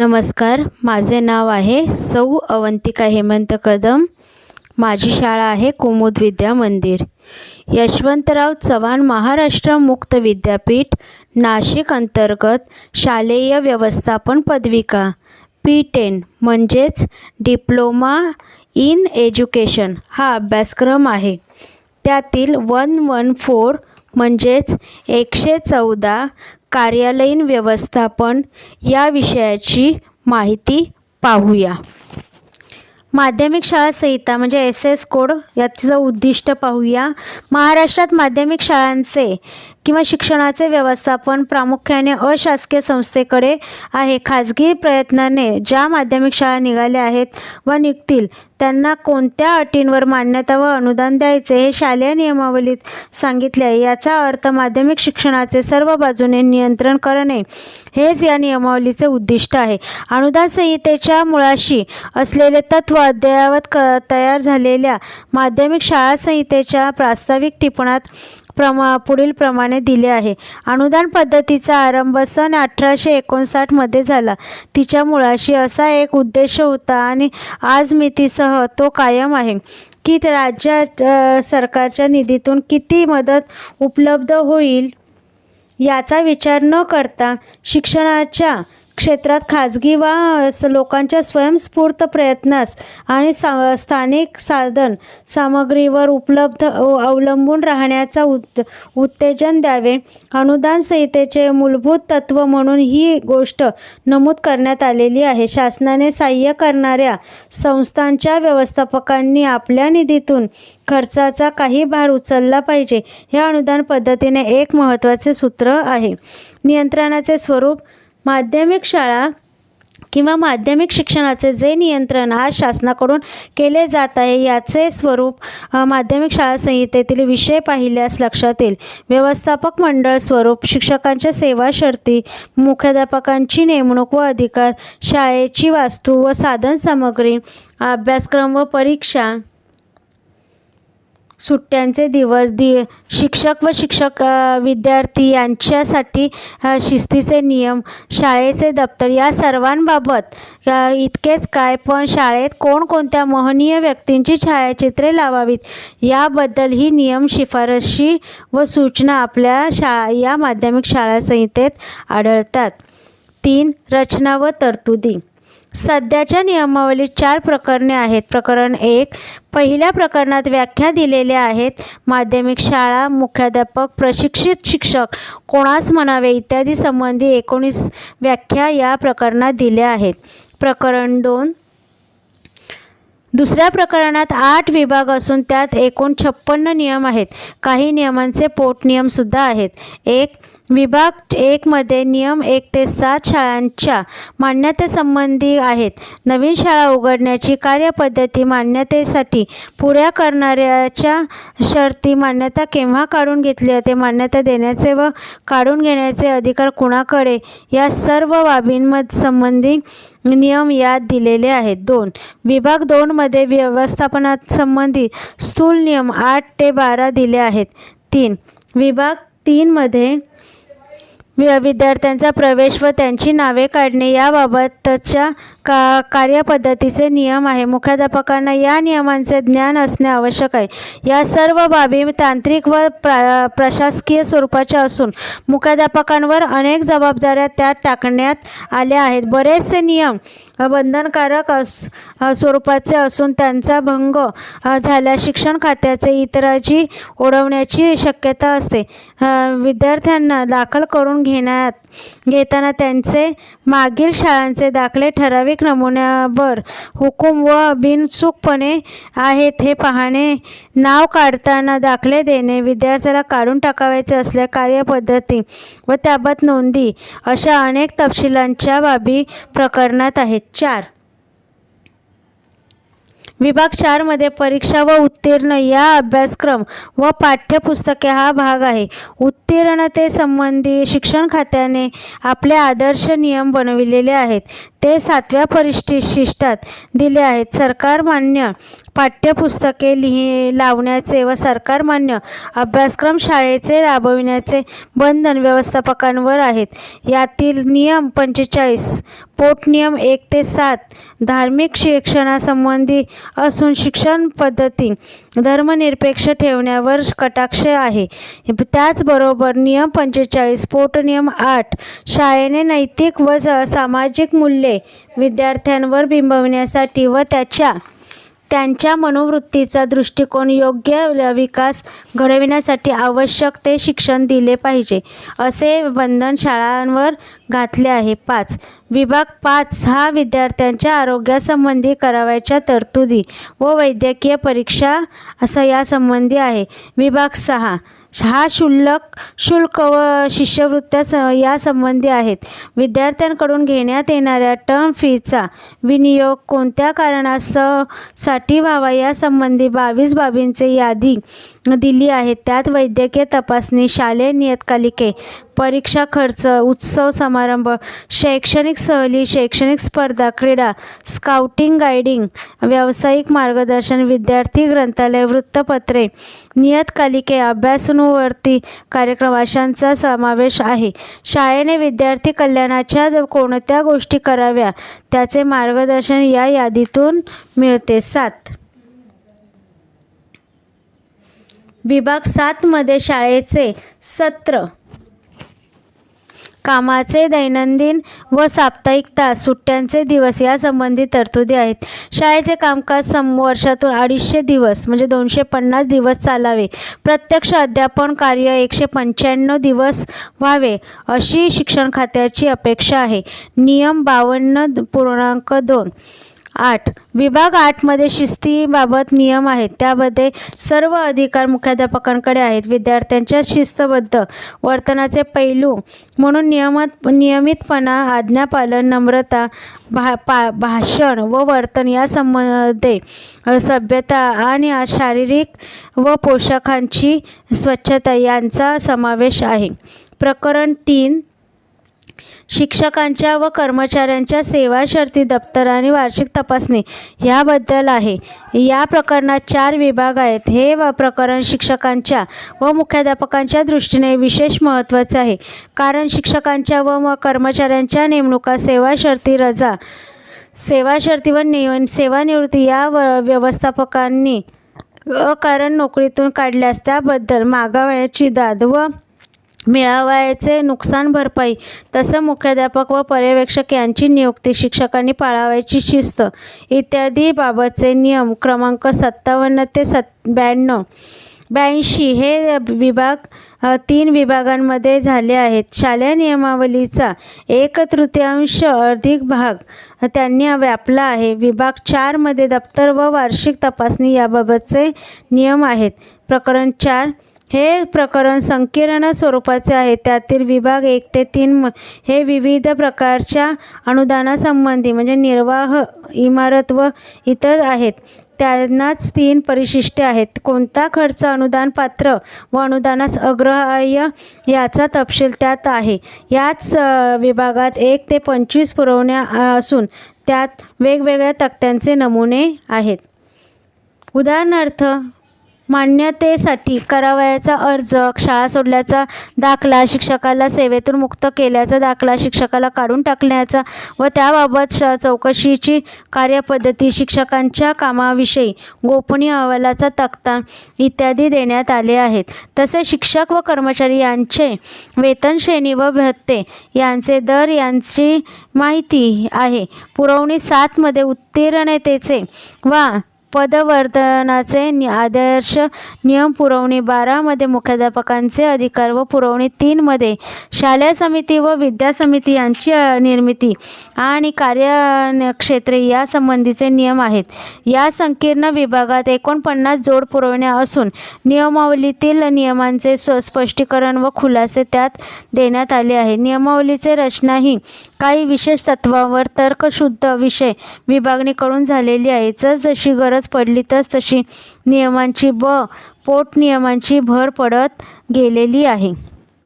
नमस्कार माझे नाव आहे सौ अवंतिका हेमंत कदम. माझी शाळा आहे कुमुद विद्या मंदिर. यशवंतराव चव्हाण महाराष्ट्र मुक्त विद्यापीठ नाशिक अंतर्गत शालेय व्यवस्थापन पदविका. पी टेन म्हणजेच डिप्लोमा इन एज्युकेशन हा अभ्यासक्रम आहे. त्यातील वन वन फोर म्हणजेच एकशे चौदा कार्यालयीन व्यवस्थापन या विषयाची माहिती पाहूया. माध्यमिक शाळा संहिता म्हणजे एस एस कोड याचं उद्दिष्ट पाहूया. महाराष्ट्रात माध्यमिक शाळांचे किंवा शिक्षणाचे व्यवस्थापन प्रामुख्याने अशासकीय संस्थेकडे आहे. खाजगी प्रयत्नाने ज्या माध्यमिक शाळा निघाल्या आहेत व निघतील त्यांना कोणत्या अटींवर मान्यता व अनुदान द्यायचे हे शालेय नियमावलीत सांगितले आहे. याचा अर्थ माध्यमिक शिक्षणाचे सर्व बाजूने नियंत्रण करणे हेच या नियमावलीचे उद्दिष्ट आहे. अनुदान संहितेच्या मुळाशी असलेले तत्व अद्ययावत क तयार झालेल्या माध्यमिक शाळा संहितेच्या प्रास्ताविक टिपणात प्रमा पुढील प्रमाणे दिले आहे. अनुदान पद्धतीचा आरंभ सन अठराशे एकोणसाठमध्ये झाला. तिच्या मुळाशी असा एक उद्देश होता आणि आज मितीसह तो कायम आहे की राज्यात सरकारच्या निधीतून किती मदत उपलब्ध होईल याचा विचार न करता शिक्षणाच्या क्षेत्रात खाजगी वा लोकांच्या स्वयंस्फूर्त प्रयत्नास आणि सा स्थानिक साधन सामग्रीवर उपलब्ध अवलंबून राहण्याचा उत् उत्तेजन द्यावे. अनुदान संहितेचे मूलभूत तत्व म्हणून ही गोष्ट नमूद करण्यात आलेली आहे. शासनाने सहाय्य करणाऱ्या संस्थांच्या व्यवस्थापकांनी आपल्या निधीतून खर्चाचा काही भार उचलला पाहिजे. हे अनुदान पद्धतीने एक महत्त्वाचे सूत्र आहे. नियंत्रणाचे स्वरूप माध्यमिक शाळा किंवा माध्यमिक शिक्षणाचे जे नियंत्रण आज शासनाकडून केले जात आहे याचे स्वरूप माध्यमिक शाळा संहितेतील विषय पाहिल्यास लक्षात येईल. व्यवस्थापक मंडळ स्वरूप शिक्षकांच्या सेवा शर्ती मुख्याध्यापकांची नेमणूक व अधिकार शाळेची वास्तू व साधनसामग्री अभ्यासक्रम व परीक्षा सुट्ट्यांचे दिवस दि शिक्षक व शिक्षक विद्यार्थी यांच्यासाठी शिस्तीचे नियम शाळेचे दप्तर या सर्वांबाबत इतकेच काय? पण शाळेत कोणकोणत्या महनीय व्यक्तींची छायाचित्रे लावावीत? याबद्दल ही नियम शिफारशी व सूचना आपल्या शाळा या माध्यमिक शाळा संहितेत आढळतात. तीन रचना व तरतुदी. सध्याच्या नियमावलीत चार प्रकरणे आहेत. प्रकरण एक पहिल्या प्रकरणात व्याख्या दिलेल्या आहेत. माध्यमिक शाळा मुख्याध्यापक प्रशिक्षित शिक्षक कोणास म्हणावे इत्यादी संबंधी एकोणीस व्याख्या या प्रकरणात दिल्या आहेत. प्रकरण दोन दुसऱ्या प्रकरणात आठ विभाग असून त्यात एकूण छप्पन्न नियम आहेत. काही नियमांचे पोटनियमसुद्धा आहेत. एक विभाग एकमध्ये नियम एक ते सात शाळांच्या मान्यतेसंबंधी आहेत. नवीन शाळा उघडण्याची कार्यपद्धती मान्यतेसाठी पुऱ्या करणाऱ्याच्या शर्ती मान्यता केव्हा काढून घेतली जाते मान्यता देण्याचे व काढून घेण्याचे अधिकार कुणाकडे या सर्व बाबींमध्ये संबंधी नियम यात दिलेले आहेत. दोन विभाग दोनमध्ये व्यवस्थापनासंबंधी स्थूल नियम आठ ते बारा दिले आहेत. तीन विभाग तीनमध्ये विद्यार्थ्यांचा प्रवेश व त्यांची नावे काढणे याबाबतच्या का कार्यपद्धतीचे नियम आहे. मुख्याध्यापकांना या नियमांचे ज्ञान असणे आवश्यक आहे. या सर्व बाबी तांत्रिक व प्रा प्रशासकीय स्वरूपाच्या असून मुख्याध्यापकांवर अनेक जबाबदाऱ्या त्यात टाकण्यात आल्या आहेत. बरेचसे नियम बंधनकारक अस स्वरूपाचे असून त्यांचा भंग झाल्यास शिक्षण खात्याचे इतराची ओढवण्याची शक्यता असते. विद्यार्थ्यांना दाखल करून घेण्यात घेताना त्यांचे मागील शाळांचे दाखले ठराविक नमुन्यावर हुकूम व बिनचूकपणे आहेत हे पाहणे नाव काढताना दाखले देणे विद्यार्थ्याला काढून टाकावायचे असल्या कार्यपद्धती व त्याबाबत नोंदी अशा अनेक तपशिलांच्या बाबी प्रकरणात आहेत. चार विभाग चारमध्ये परीक्षा व उत्तीर्ण या अभ्यासक्रम व पाठ्यपुस्तके हा भाग आहे. उत्तीर्णतेसंबंधी शिक्षण खात्याने आपले आदर्श नियम बनविलेले आहेत. ते सातव्या परिशिष्टात दिले आहेत. सरकारमान्य पाठ्यपुस्तके लिहि लावण्याचे व सरकारमान्य अभ्यासक्रम शाळेचे राबविण्याचे बंधन व्यवस्थापकांवर आहेत. यातील नियम पंचेचाळीस पोटनियम एक ते सात धार्मिक शिक्षणासंबंधी असून शिक्षण पद्धती धर्मनिरपेक्ष ठेवण्यावर कटाक्ष आहे. त्याचबरोबर नियम पंचेचाळीस पोटनियम आठ शाळेने नैतिक व सामाजिक मूल्ये विद्यार्थ्यांवर बिंबविण्यासाठी व त्याच्या त्यांच्या मनोवृत्तीचा दृष्टिकोन योग्य ल- विकास घडविण्यासाठी आवश्यक ते शिक्षण दिले पाहिजे असे बंधन शाळांवर घातले आहे. पाच. विभाग पाच हा विद्यार्थ्यांच्या आरोग्यासंबंधी करावयाच्या तरतुदी व वैद्यकीय परीक्षा असा यासंबंधी आहे. विभाग सहा. हा शुल्क शुल्क व शिष्यवृत्त्या स यासंबंधी आहेत. विद्यार्थ्यांकडून घेण्यात येणाऱ्या टर्म फीचा विनियोग कोणत्या कारणासहसाठी व्हावा यासंबंधी बावीस बाबींची यादी दिली आहे त्यात वैद्यकीय तपासणी शालेय नियतकालिके परीक्षा खर्च उत्सव समारंभ शैक्षणिक सहली शैक्षणिक स्पर्धा क्रीडा स्काउटिंग गायडिंग व्यावसायिक मार्गदर्शन विद्यार्थी ग्रंथालय वृत्तपत्रे नियतकालिके अभ्यासनुवर्ती कार्यक्रम अशांचा समावेश आहे. शाळेने विद्यार्थी कल्याणाच्या कोणत्या गोष्टी कराव्या त्याचे मार्गदर्शन या यादीतून मिळते. सात. विभाग सातमध्ये शाळेचे सत्र कामाचे दैनंदिन व साप्ताहिक तास सुट्ट्यांचे दिवस यासंबंधी तरतुदी आहेत. शाळेचे कामकाज सम वर्षातून अडीचशे दिवस म्हणजे दोनशे पन्नास दिवस चालावे. प्रत्यक्ष अध्यापन कार्य एकशे पंच्याण्णव दिवस व्हावे अशी शिक्षण खात्याची अपेक्षा आहे. नियम बावन्न पूर्णांक दोन. आठ. विभाग आठमध्ये शिस्तीबाबत नियम आहेत. त्यामध्ये सर्व अधिकार मुख्याध्यापकांकडे आहेत. विद्यार्थ्यांच्या शिस्तबद्ध वर्तनाचे पैलू म्हणून नियमित नियमितपणा आज्ञापालन नम्रता भा पा भाषण व वर्तन यासंबंधे सभ्यता आणि शारीरिक व पोशाखांची स्वच्छता यांचा समावेश आहे. प्रकरण तीन शिक्षकांच्या व कर्मचाऱ्यांच्या सेवा शर्ती दप्तर आणि वार्षिक तपासणी याबद्दल आहे. या प्रकरणात चार विभाग आहेत. हे व प्रकरण शिक्षकांच्या व मुख्याध्यापकांच्या दृष्टीने विशेष महत्त्वाचे आहे. कारण शिक्षकांच्या व म- कर्मचाऱ्यांच्या नेमणुका सेवा शर्ती रजा सेवा शर्ती व नियन सेवानिवृत्ती या व व्यवस्थापकांनी अकारण नोकरीतून काढल्यास त्याबद्दल मागावयाची दाद व मिळावायचे नुकसान भरपाई तसं मुख्याध्यापक व पर्यवेक्षक यांची नियुक्ती शिक्षकांनी पाळावयाची शिस्त इत्यादी बाबतचे नियम क्रमांक सत्तावन्न ते सत् ब्याण्णव ब्याऐंशी हे विभाग तीन विभागांमध्ये झाले आहेत. शालेय नियमावलीचा एक तृतीयांश अधिक भाग त्यांनी व्यापला आहे. विभाग चारमध्ये दप्तर व वार्षिक तपासणी याबाबतचे नियम आहेत. प्रकरण चार हे प्रकरण संकीर्ण स्वरूपाचे आहे. त्यातील विभाग एक ते तीन म- हे विविध प्रकारच्या अनुदानासंबंधी म्हणजे निर्वाह इमारत व इतर आहेत. त्यांनाच तीन परिशिष्टे आहेत. कोणता खर्च अनुदान पात्र व अनुदानास अग्रहाय्य याचा तपशील त्यात आहे. याच विभागात एक ते पंचवीस पुरवण्या असून त्यात वेगवेगळ्या तक्त्यांचे नमुने आहेत. उदाहरणार्थ मान्यतेसाठी करावयाचा अर्ज शाळा सोडल्याचा दाखला शिक्षकाला सेवेतून मुक्त केल्याचा दाखला शिक्षकाला काढून टाकण्याचा व त्याबाबत श चौकशीची कार्यपद्धती शिक्षकांच्या कामाविषयी गोपनीय अहवालाचा तक्ता इत्यादी देण्यात आले आहेत. तसेच शिक्षक व कर्मचारी यांचे वेतन श्रेणी व भत्ते यांचे दर यांची माहिती आहे. पुरवणी सातमध्ये उत्तीर्णतेचे वा पदवर्धनाचे नि आदर्श नियम पुरवणी बारामध्ये मुख्याध्यापकांचे अधिकार व पुरवणी तीनमध्ये शालेय समिती व विद्या समिती यांची निर्मिती आणि कार्यक्षेत्रे यासंबंधीचे नियम आहेत. या संकीर्ण विभागात एकोणपन्नास जोड पुरवण्या असून नियमावलीतील नियमांचे स्व स्पष्टीकरण व खुलासे त्यात देण्यात आले आहे. नियमावलीचे रचना ही काही विशेष तत्वावर तर्कशुद्ध विषय विभागणी करून झालेली आहे. जसजशी गरज पडली तस तशी नियमांची ब पोटनियमांची भर पडत गेलेली आहे.